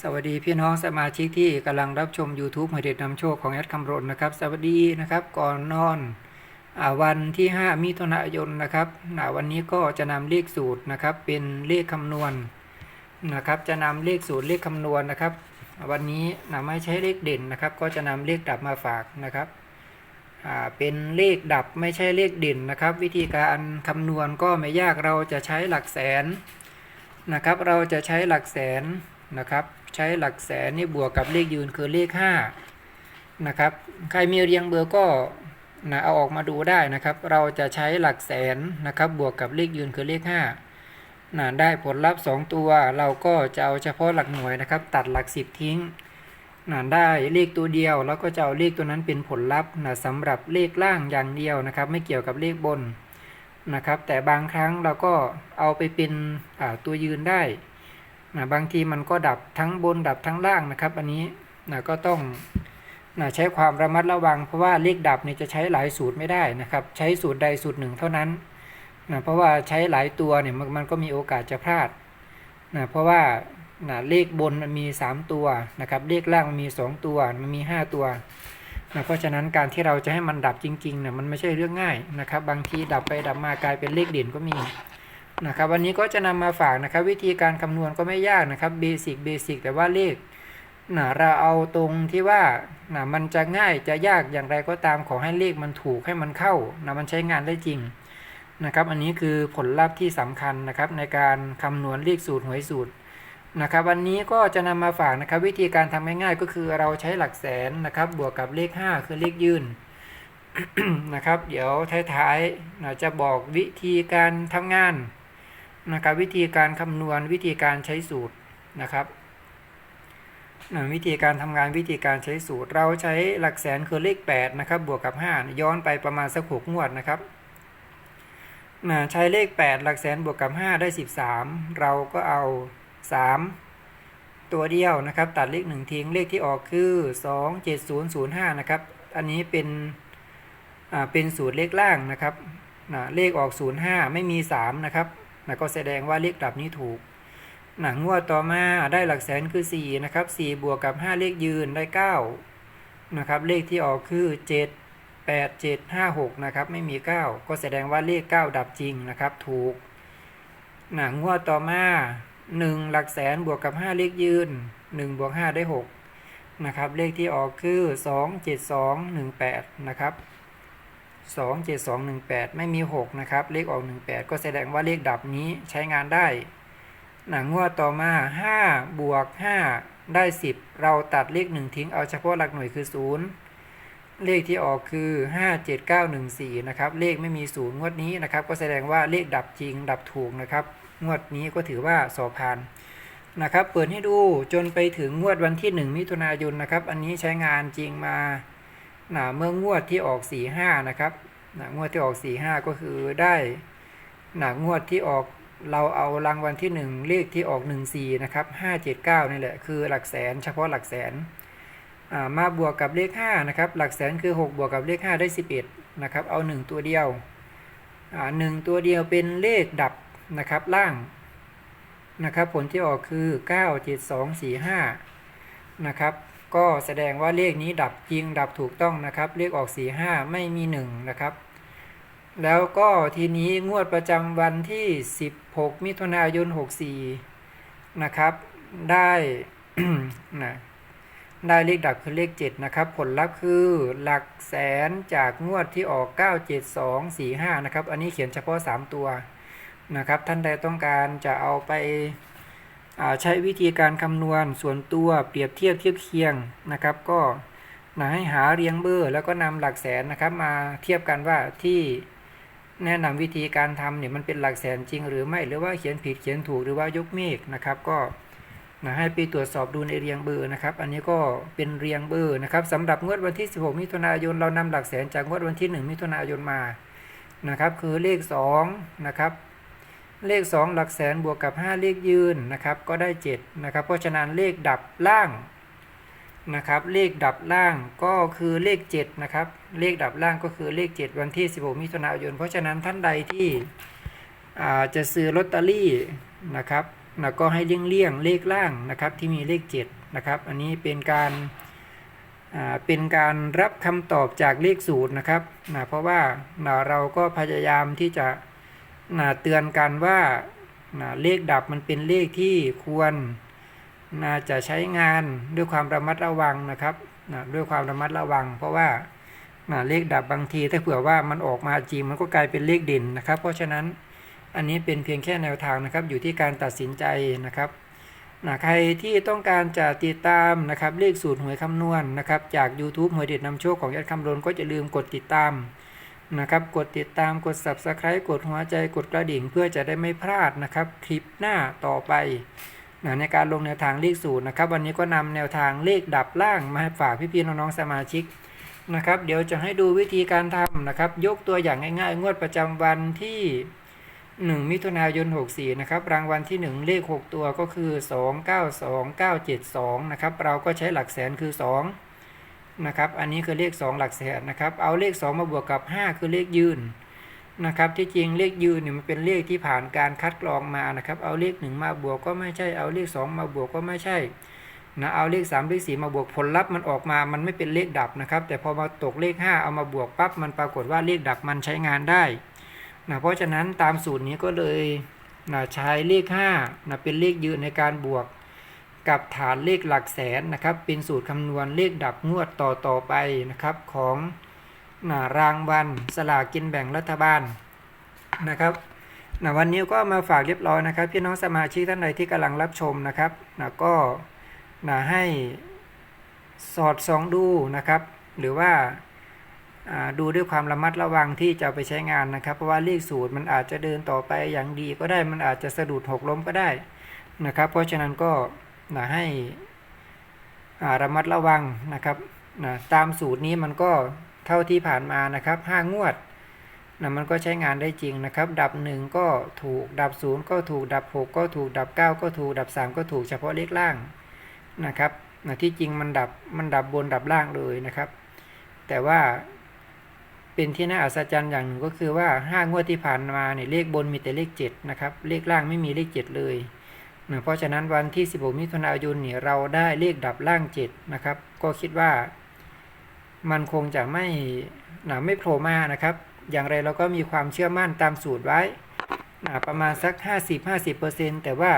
สวัสดีพี่น้องสมาชิกที่กำลังรับชม YouTube หอยเด็ดนำโชคของแอดคำรณนะครับ สวัสดีนะครับก่อนนอนอวันที่ 5 มิถุนายนนะครับอ่าวันนี้ก็จะนำเลขสูตรนะครับเป็นเลขคำนวณนะครับ จะนำเลขสูตรเลขคำนวณนะครับ วันนี้นะไม่ใช้เลขเด่นนะครับ ก็จะนำเลขดับมาฝากนะครับเป็นเลขดับไม่ใช่เลขเด่นนะครับ วิธีการคำนวณก็ไม่ยากเราจะใช้หลักแสนนะครับ เราจะใช้หลักแสนนะครับ ใช้หลักแสนนี่บวกกับเลขยืนคือเลข5นะครับใครมีเรียงเบอร์ก็นะเอาออกมาดูได้นะครับ เราจะใช้หลักแสนนะครับ บวกกับเลขยืนคือเลข5นะได้ผลลัพธ์ 2 ตัว เราก็จะเอาเฉพาะหลักหน่วยนะครับ ตัดหลัก 10 ทิ้งนะได้เลขตัวเดียว แล้วก็จะเอาเลขตัวนั้นเป็นผลลัพธ์นะสำหรับเลขล่างอย่างเดียวนะครับ ไม่เกี่ยวกับเลขบนนะครับ แต่บางครั้งเราก็เอาไปเป็นตัวยืนได้ นะบางทีมันก็ดับทั้งบนดับทั้งล่างนะครับ อันนี้นะก็ต้องนะใช้ความระมัดระวัง เพราะว่าเลขดับเนี่ยจะใช้หลายสูตรไม่ได้นะครับ ใช้สูตรใดสูตรหนึ่งเท่านั้นนะเพราะว่าใช้หลายตัวเนี่ยมันมันก็มีโอกาสจะพลาดนะเพราะว่านะเลขบนมันมี 3 ตัวนะครับเลขล่างมันมี 2 ตัวมันมี 5 ตัวนะเพราะฉะนั้นการที่เราจะให้มันดับจริงๆเนี่ยมันไม่ใช่เรื่องง่ายนะครับ บางทีดับไปดับมากลายเป็นเลขเด่นก็มี นะครับวันนี้ก็จะนำมาฝากนะครับ วิธีการคำนวณก็ไม่ยากนะครับเบสิกเบสิกแต่ว่าเลขนะเราเอาตรงที่ว่านะมันจะง่ายจะยากอย่างไรก็ตามขอให้เลขมันถูกให้มันเข้านะมันใช้งานได้จริงนะครับ อันนี้คือผลลัพธ์ที่สำคัญนะครับ ในการคำนวณเลขสูตรหวยสูตรนะครับวันนี้ก็จะนำมาฝากนะครับ วิธีการทำง่ายๆก็คือเราใช้หลักแสนนะครับ บวกกับเลข 5 คือเลขยืนนะครับ เดี๋ยวท้ายๆนะจะบอกวิธีการทำงาน นะครับวิธีการคำนวณวิธีการใช้สูตรนะครับวิธีการทำงานวิธีการใช้สูตร เราใช้หลักแสนคือเลข8นะครับบวกกับ 5 ย้อนไปประมาณสักหกงวดนะครับใช้เลข 8 หลักแสนบวกกับ 5 ได้ 13 เราก็เอา 3 ตัวเดียวนะครับ ตัดเลข1ทิ้งเลขที่ออกคือ 27005 นะครับ อันนี้เป็นเป็นสูตรเลขล่างนะครับเลขออก 05 ไม่มี 3 นะครับ นะก็แสดงว่าเลขดับนี้ถูกหนะงวดต่อมาได้หลักแสนคือ4นะครับ4บวกกับ 5 เลขยืนได้ 9 นะครับ เลขที่ออกคือ 7 8 7 5 6 นะครับ ไม่มี 9 ก็แสดงว่าเลข 9 ดับจริงนะครับ ถูก หนะงวดต่อมา 1 หลักแสนบวกกับ 5 เลขยืน 1 บวก 5 ได้ 6 นะครับ เลขที่ออกคือ 2 7 2 1 8 นะครับ 2 7 2 1 8 ไม่มี 6 นะครับ เลขออก 18 ก็แสดงว่าเลขดับนี้ใช้งานได้หนังงวดต่อมา 5 บวก 5 ได้ 10 เราตัดเลข 1 ทิ้งเอาเฉพาะหลักหน่วยคือ 0 เลขที่ออกคือ 5 7 9 1 4 นะครับ เลขไม่มี 0 งวดนี้นะครับ ก็แสดงว่าเลขดับจริงดับถูกนะครับ งวดนี้ก็ถือว่าสอบผ่านนะครับ เปิดให้ดูจนไปถึงงวดวันที่ 1 มิถุนายนนะครับ อันนี้ใช้งานจริงมา นะเมื่องวดที่ออก4 5นะครับนะงวดที่ออก4 5ก็คือได้นะงวดที่ออกเราเอารางวัลที่1เลขที่ออก1 4นะครับ579นี่แหละคือหลักแสน เฉพาะหลักแสนอ่ามาบวกกับเลข5นะครับหลักแสนคือ6บวกกับเลข5ได้11นะครับเอา1ตัวเดียวอ่า1ตัวเดียวเป็นเลขดับนะครับล่างนะครับผลที่ออกคือ 9 7 2 4 5นะครับ ก็แสดงว่าเลขนี้ดับจริงดับถูกต้องนะครับ เลขออก 4 5 ไม่มี 1 นะครับ แล้วก็ทีนี้งวดประจำวันที่ 16 มิถุนายน 64 นะครับ ได้นะได้เลขดับคือเลข 7 นะครับ ผลลัพธ์คือหลักแสนจากงวดที่ออก 97245 นะครับ อันนี้เขียนเฉพาะ 3 ตัวนะครับ ท่านใดต้องการจะเอาไป ใช้วิธีการคำนวณส่วนตัวเปรียบเทียบเทียบเคียงนะครับ ก็นะให้หาเรียงเบอร์ แล้วก็นำหลักแสนนะครับมาเทียบกันว่าที่แนะนำวิธีการทำเนี่ยมันเป็นหลักแสนจริงหรือไม่หรือว่าเขียนผิดเขียนถูกหรือว่ายกเมฆนะครับ ก็นะให้ไปตรวจสอบดูในเรียงเบอร์นะครับ อันนี้ก็เป็นเรียงเบอร์นะครับสำหรับงวดวันที่ 16 มิถุนายนเรานำหลักแสนจากงวดวันที่ 1 มิถุนายนมานะครับ คือเลข2นะครับ เลข 2 หลักแสนบวกกับ 5 เลขยืนนะครับ ก็ได้7นะครับ เพราะฉะนั้นเลขดับล่างนะครับ เลขดับล่างก็คือเลข7นะครับ เลขดับล่างก็คือเลข 7 วันที่ 16 มิถุนายน เพราะฉะนั้นท่านใดที่จะซื้อลอตเตอรี่นะครับนะก็ให้เลี่ยงเลี่ยงเลขล่างนะครับที่มีเลข 7 นะครับ อันนี้เป็นการเป็นการรับคำตอบจากเลขสูตรนะครับนะเพราะว่านะเราก็พยายามที่จะ นะเตือนกันว่านะเลขดับมันเป็นเลขที่ควรนะจะใช้งานด้วยความระมัดระวังนะครับนะด้วยความระมัดระวัง เพราะว่านะเลขดับบางทีถ้าเผื่อว่ามันออกมาจริงมันก็กลายเป็นเลขเด่นนะครับ เพราะฉะนั้นอันนี้เป็นเพียงแค่แนวทางนะครับอยู่ที่การตัดสินใจนะครับนะใครที่ต้องการจะติดตามนะครับเลขสูตรหวยคำนวณนะครับจาก YouTube หวยเด็ดนำโชคของยัดคำรณก็จะลืมกดติดตาม นะครับ กดติดตามกด Subscribe กดหัวใจกดกระดิ่งเพื่อจะได้ไม่พลาดนะครับ คลิปหน้าต่อไปนะในการลงแนวทางเลขสูตรนะครับ วันนี้ก็นำแนวทางเลขดับล่างมาฝากพี่ๆน้องๆสมาชิกนะครับ เดี๋ยวจะให้ดูวิธีการทำนะครับ ยกตัวอย่างง่ายๆ งวดประจำวันที่ 1 มิถุนายน 64 นะครับ รางวัลที่ 1 เลข 6 ตัวก็คือ 292972 นะครับ เราก็ใช้หลักแสนคือ 2 นะครับ อันนี้คือเลข 2 หลักแสนนะครับ เอาเลข 2 มาบวกกับ 5 คือเลขยืนนะครับ ที่จริงเลขยืนเนี่ยมันเป็นเลขที่ผ่านการคัดกรองมานะครับ เอาเลข 1 มาบวกก็ไม่ใช่ เอาเลข 2 มาบวกก็ไม่ใช่นะ เอาเลข 3 เลข 4 มาบวกผลลัพธ์มันออกมา มันไม่เป็นเลขดับนะครับ แต่พอมาตกเลข 5 เอามาบวกปั๊บ มันปรากฏว่าเลขดับมันใช้งานได้นะ เพราะฉะนั้นตามสูตรนี้ก็เลยนะใช้เลข5นะเป็นเลขยืนในการบวก กับฐานเลขหลักแสนนะครับ เป็นสูตรคำนวณเลขดับงวดต่อต่อไปนะครับของนะรางวัลสลากกินแบ่งรัฐบาลนะครับนะวันนี้ก็มาฝากเรียบร้อยนะครับ พี่น้องสมาชิกท่านใดที่กำลังรับชมนะครับนะก็นะให้สอดส่องดูนะครับ หรือว่าดูด้วยความระมัดระวังที่จะไปใช้งานนะครับ เพราะว่าเลขสูตรมันอาจจะเดินต่อไปอย่างดีก็ได้มันอาจจะสะดุดหกล้มก็ได้นะครับ เพราะฉะนั้นก็ นะให้ระมัดระวังนะครับนะตามสูตรนี้มันก็เท่าที่ผ่านมานะครับห้างวดนะมันก็ใช้งานได้จริงนะครับ ดับ 1 ก็ถูก ดับ 0 ก็ถูก ดับ 6 ก็ถูก ดับ 9 ก็ถูก ดับ 3 ก็ถูกเฉพาะเลขล่างนะครับนะที่จริงมันดับ มันดับบนดับล่างเลยนะครับ แต่ว่าเป็นที่น่าอัศจรรย์อย่างหนึ่งก็คือว่าห้างวดที่ผ่านมาเนี่ยเลขบนมีแต่เลข 7 นะครับ เลขล่างไม่มีเลข 7 เลย เพราะฉะนั้นวันที่ 16 มิถุนายนเนี่ยเราได้เลขดับล่าง7นะครับ ก็คิดว่ามันคงจะไม่นะไม่โผล่มานะครับ อย่างไรเราก็มีความเชื่อมั่นตามสูตรไว้นะประมาณสัก 50-50%แต่ว่า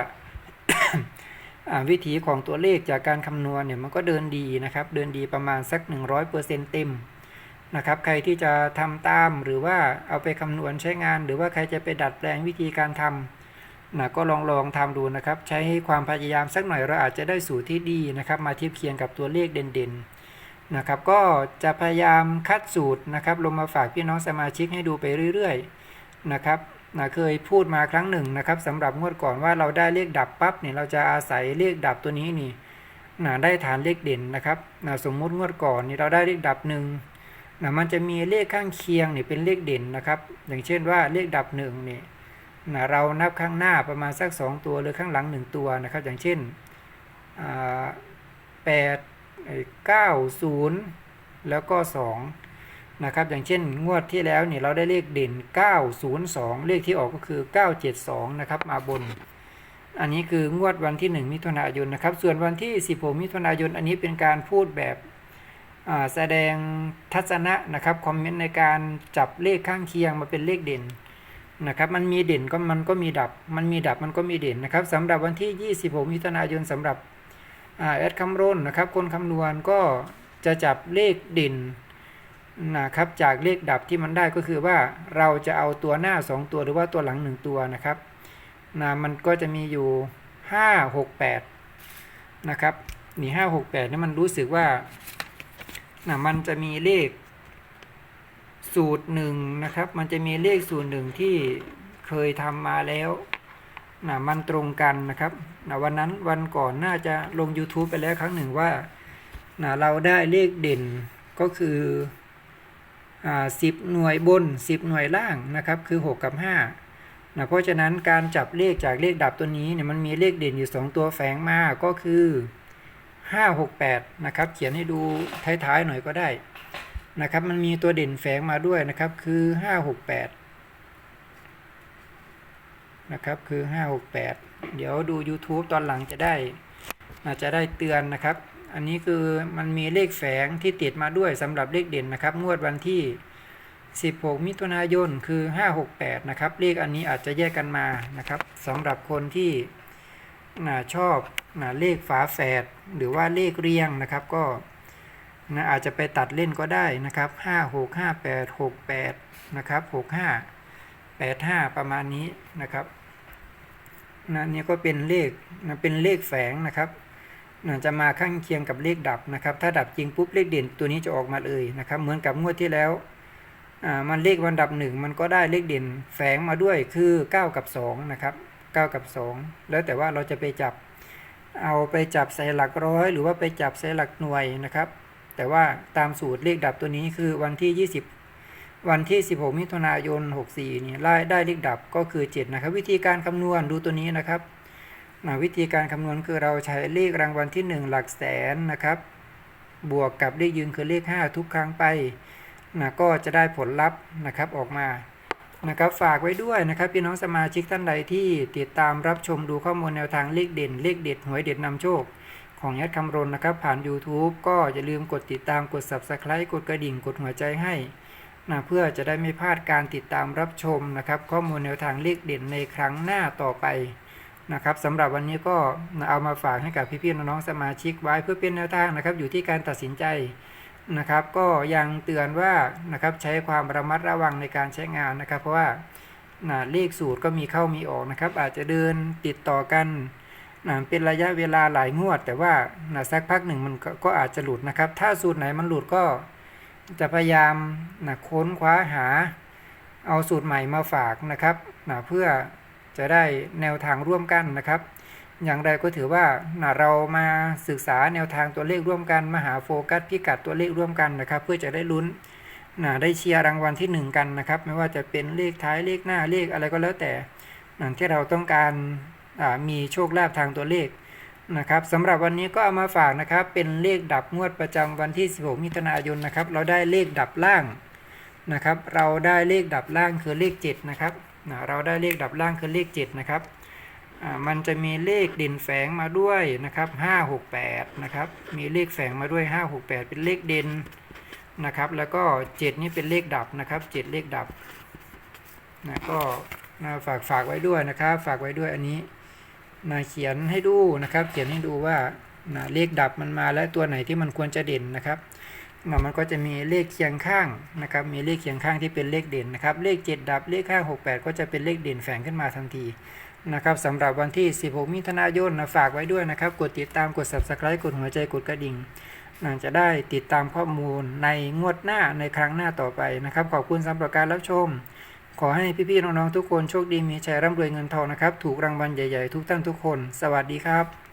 วิถีของตัวเลขจากการคำนวณเนี่ยมันก็เดินดีนะครับ เดินดีประมาณสัก 100%เต็มนะครับ ใครที่จะทำตามหรือว่าเอาไปคำนวณใช้งาน หรือว่าใครจะไปดัดแปลงวิธีการทำ นะก็ลองลองทำดูนะครับ ใช้ความพยายามสักหน่อยเราอาจจะได้สูตรที่ดีนะครับ มาเทียบเคียงกับตัวเลขเด่นๆนะครับ ก็จะพยายามคัดสูตรนะครับลงมาฝากพี่น้องสมาชิกให้ดูไปเรื่อยๆนะครับนะเคยพูดมาครั้งหนึ่งนะครับสำหรับงวดก่อนว่าเราได้เลขดับปั๊บเนี่ยเราจะอาศัยเลขดับตัวนี้นี่นะได้ฐานเลขเด่นนะครับนะสมมุติงวดก่อนนี่เราได้เลขดับหนึ่งนะมันจะมีเลขข้างเคียงเนี่เป็นเลขเด่นนะครับ อย่างเช่นว่าเลขดับหนึ่งเนี่ นะเรานับข้างหน้าประมาณสัก 2 ตัวหรือข้างหลัง 1 ตัวนะครับ อย่างเช่นแปดเก้าศูนย์แล้วก็ 2 นะครับ อย่างเช่น งวดที่แล้วเนี่ยเราได้เลขเด่น 902 เลขที่ออกก็คือ 972 นะครับ มาบน อันนี้คืองวดวันที่ 1 มิถุนายนนะครับ ส่วนวันที่ 16 มิถุนายน อันนี้เป็นการพูดแบบแสดงทัศนะนะครับ คอมเมนต์ในการจับเลขข้างเคียงมาเป็นเลขเด่น นะครับมันมีเด่นก็มันก็มีดับ มันมีดับมันก็มีเด่นนะครับสำหรับวันที่ 26มิถุนายนสำหรับแอดคำร้นนะครับ คนคำนวณก็จะจับเลขเด่นนะครับจากเลขดับที่มันได้ก็คือว่าเราจะเอาตัวหน้า 2 ตัวหรือว่าตัวหลัง 1 ตัวนะครับนะมันก็จะมีอยู่ 5 6 8นะครับนี่5 6 8นี่มันรู้สึกว่านะมันจะมีเลข สูตรหนึ่งนะครับ มันจะมีเลขสูตรหนึ่งที่เคยทำมาแล้วนะมันตรงกันนะครับนะวันนั้นวันก่อนน่าจะลง YouTube ไปแล้วครั้งหนึ่งว่านะเราได้เลขเด่นก็คืออ่าสิบหน่วยบน 10 หน่วยล่างนะครับ คือ 6 กับ5นะเพราะฉะนั้นการจับเลขจากเลขดับตัวนี้เนี่ยมันมีเลขเด่นอยู่ 2 ตัวแฝงมาก็คือ 5 6 8 นะครับ เขียนให้ดูท้ายๆหน่อยก็ได้ นะครับ มันมีตัวเด่นแฝงมาด้วยนะครับ คือ 5 6 8 นะครับ คือ 5 6 8 เดี๋ยวดู YouTube ตอนหลังจะได้อาจจะได้เตือนนะครับ อันนี้คือมันมีเลขแฝงที่ติดมาด้วยสำหรับเลขเด่นนะครับ งวดวันที่ 16 มิถุนายน คือ 568 นะครับ เลขอันนี้อาจจะแยกกันมานะครับสำหรับคนที่นะชอบนะเลขฝาแฝดหรือว่าเลขเรียงนะครับก็ นะอาจจะไปตัดเล่นก็ได้นะครับ 5 6 5 8 6 8 นะครับ 65 85 ประมาณนี้นะครับนะนี่ก็เป็นเลขนะเป็นเลขแฝงนะครับนะจะมาข้างเคียงกับเลขดับนะครับ ถ้าดับจริงปุ๊บเลขเด่นตัวนี้จะออกมาเลยนะครับ เหมือนกับงวดที่แล้วอ่ามันเลขวันดับหนึ่งมันก็ได้เลขเด่นแฝงมาด้วยคือ 9 กับ2นะครับ9กับ 2 แล้วแต่ว่าเราจะไปจับเอาไปจับใส่หลักร้อย หรือว่าไปจับใส่หลักหน่วยนะครับ แต่ว่าตามสูตรเลขดับตัวนี้คือวันที่ 20 วันที่ 16 มิถุนายน 64นี่ได้ได้เลขดับก็คือ 7 นะครับ วิธีการคำนวณดูตัวนี้นะครับวิธีการคำนวณคือเราใช้เลขรางวัลที่ 1 หลักแสนนะครับ บวกกับเลขยืนคือเลข 5 ทุกครั้งไปนะก็จะได้ผลลัพธ์นะครับออกมานะครับฝากไว้ด้วยนะครับพี่น้องสมาชิกท่านใดที่ติดตามรับชมดูข้อมูลแนวทางเลขเด่น เลขเด็ดหวยเด็ดนำโชค ของยัดคำรณนะครับ ผ่าน YouTube ก็อย่าลืมกดติดตามกด Subscribe กดกระดิ่งกดหัวใจให้นะเพื่อจะได้ไม่พลาดการติดตามรับชมนะครับ ข้อมูลแนวทางเลขเด่นในครั้งหน้าต่อไปนะครับสำหรับวันนี้ก็เอามาฝากให้กับพี่ๆน้องๆสมาชิกไว้เพื่อเป็นแนวทางนะครับ อยู่ที่การตัดสินใจนะครับ ก็ยังเตือนว่านะครับใช้ความระมัดระวังในการใช้งานนะครับ เพราะว่านะเลขสูตรก็มีเข้ามีออกนะครับ อาจจะเดินติดต่อกัน นะเป็นระยะเวลาหลายงวด แต่ว่านะสักพักหนึ่งมันก็ก็อาจจะหลุดนะครับ ถ้าสูตรไหนมันหลุดก็จะพยายามนะค้นคว้าหา เอาสูตรใหม่มาฝากนะครับนะเพื่อจะได้แนวทางร่วมกันนะครับ อย่างไรก็ถือว่านะเรามาศึกษาแนวทางตัวเลขร่วมกันมาหาโฟกัสพิกัดตัวเลขร่วมกันนะครับ เพื่อจะได้ลุ้นนะได้เชียร์รางวัลที่หนึ่งกันนะครับ ไม่ว่าจะเป็นเลขท้ายเลขหน้าเลขอะไรก็แล้วแต่นะที่เราต้องการ มีโชคลาภทางตัวเลขนะครับสำหรับวันนี้ก็เอามาฝากนะครับ เป็นเลขดับงวดประจำวันที่ 16 มิถุนายนนะครับ เราได้เลขดับล่างนะครับ เราได้เลขดับล่างคือเลข7นะครับเราได้เลขดับล่างคือเลข7นะครับมันจะมีเลขเด่นแฝงมาด้วยนะครับ 568 นะครับ มีเลขแฝงมาด้วย 568 เป็นเลขเด่นนะครับ แล้วก็ 7 นี่เป็นเลขดับนะครับ 7 เลขดับนะก็ฝากฝากไว้ด้วยนะครับ ฝากไว้ด้วยอันนี้ นะเขียนให้ดูนะครับ เขียนให้ดูว่านะเลขดับมันมาและตัวไหนที่มันควรจะเด่นนะครับนะมันก็จะมีเลขเคียงข้างนะครับ มีเลขเคียงข้างที่เป็นเลขเด่นนะครับ เลข 7 ดับ เลขข้าง68 ก็จะเป็นเลขเด่นแฝงขึ้นมาทันทีนะครับสำหรับวันที่ 16 มิถุนายนนะฝากไว้ด้วยนะครับ กดติดตาม กด subscribe กดหัวใจ กดกระดิ่งนะจะได้ติดตามข้อมูลในงวดหน้าในครั้งหน้าต่อไปนะครับ ขอบคุณสำหรับการรับชม ขอให้พี่ๆน้องๆทุกคนโชคดีมีชัยร่ำรวยเงินทองนะครับ ถูกรางวัลใหญ่ๆ ทุกท่านทุกคน สวัสดีครับ